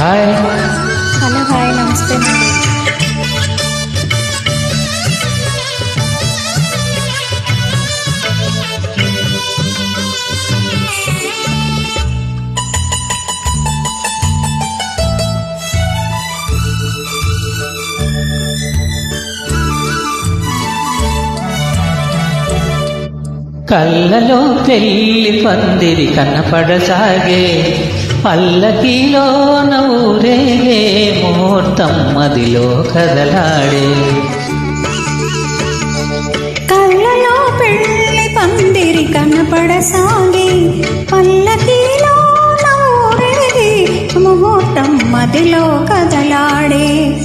Hi. Hello hi నమస్తే. కళ్ళలో పెళ్ళి పందిరి కనపడసాగే. పల్లకిలో నూరేగే ముహూర్తం మదిలో కదలాడే. కళ్ళలో పెళ్ళి పందిరి కనపడసాగి. పల్లకిలో నూరేగి ముహూర్తం మదిలో కదలాడే.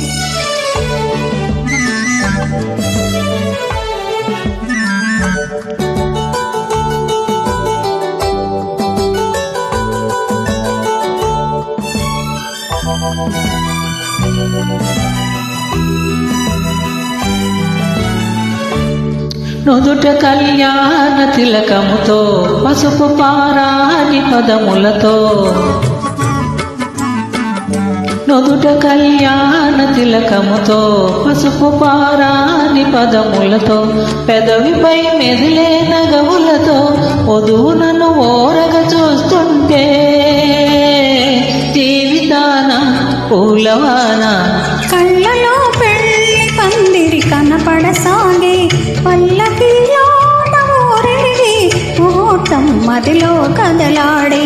నుదుట కళ్యాణ తిలకముతో పసుపు పారాని పదములతో. నుదుట కళ్యాణ తిలకముతో పసుపు పారాని పదములతో పెదవిపై మెదిలే నగవులతో వధువునను ఓరగ చూస్తుంటే. జీవితాన పూలవాన మదిలో కదలాడే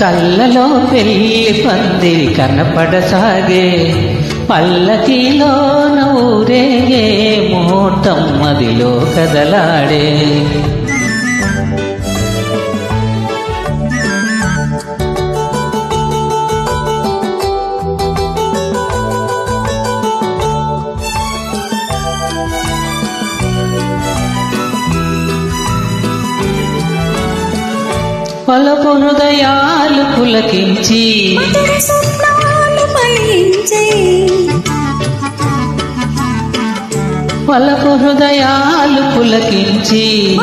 కళ్ళలో పెళ్ళి పందిరి కనపడసాగే పల్లకిలో నూరేగే ముహూర్తం మదిలో కదలాడే. పలుపు హృదయాలు పులకించి. పలుపు హృదయాలు పులకించి.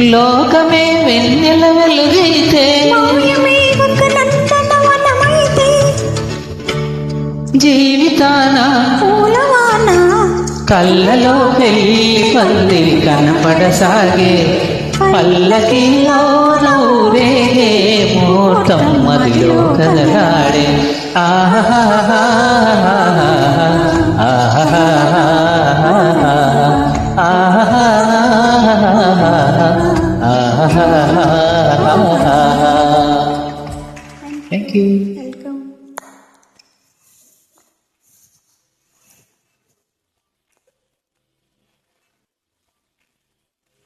లోకమే వెన్నెల వెలుగైతే జీవితాన కళ్ళలో పెళ్ళి పందిరి కనపడసాగే. పల్లకిలో నూరేగే ముహూర్తం మదిలో కదలాడే ఆహా Thank you.